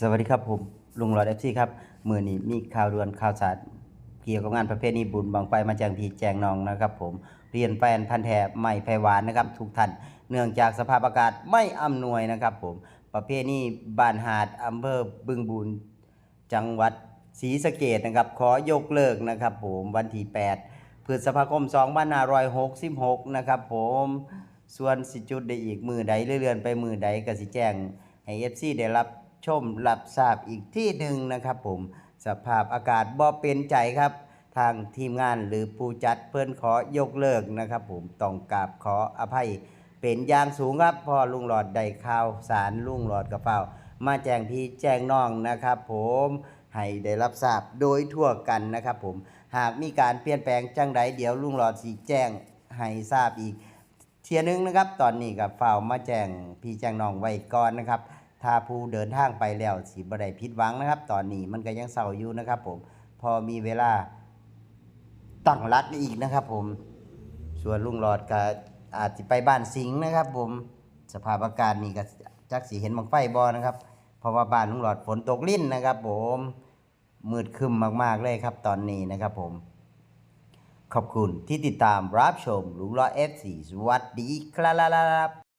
สวัสดีครับผมลุงหลอดเอฟซีครับมือนี้มีข่าวด่วนข่าวสารเกี่ยวกับงานประเภทนี้บุญบังไฟมาแจงพีแจงนองนะครับ ผมเรียนแฟนพันแท้ไม่ไพหวานนะครับทุกท่านเนื่องจากสภาพอากาศไม่อำนวยนะครับ ผมประเภทนี้บ้านหาดอำเภอบึงบูนจังหวัดศรีสะเกดนะครับ ขอยกเลิกนะครับ ผมวันที่8พฤษภาคม2566นะครับ ผมส่วนสิจุดได้อีกมือใดเลื่อนๆไปมือใดก็สิแจ้งให้ FC ได้รับ ชมรับทราบอีกที่หนึ่งนะครับผมสภาพอากาศบ่เป็นใจครับ ทางทีมงานหรือผู้จัดเพื่อนขอยกเลิกนะครับผมต้องกราบขออภัยเป็นอย่างสูงครับพอลุงหลอดได้ข่าวสารลุงหลอดกระเป๋ามาแจ้งพี่แจ้งน้องนะครับผมให้ได้รับทราบโดยทั่วกันนะครับผมหากมีการเปลี่ยนแปลงจังใดเดี๋ยวลุงหลอดสีแจ้งให้ทราบอีกเทียนึงนะครับ ตอนนี้กับฝ่าวมาแจ้งพี่แจ้งน้องไว้ก่อนนะครับ ถ้าผู้เดินทางไปแล้วสิบ่ได้ผิดหวังนะครับ ตอนนี้มันก็ยังเศร้าอยู่นะครับ ผม พอมีเวลาตั้งรักอีกนะครับ ผม ส่วนลุงหลอดก็อาจจะไปบ้านสิงห์นะครับ ผม สภาพอากาศนี่ก็จักสีเห็นบังไฟบอนะครับ เพราะว่าบ้านลุงหลอดฝนตกลิ่นนะครับ ผม มืดคึมมากๆเลยครับ ตอนนี้นะครับ ผม ขอบคุณที่ติดตามรับชมลุงหลอด F4 สวัสดีครับ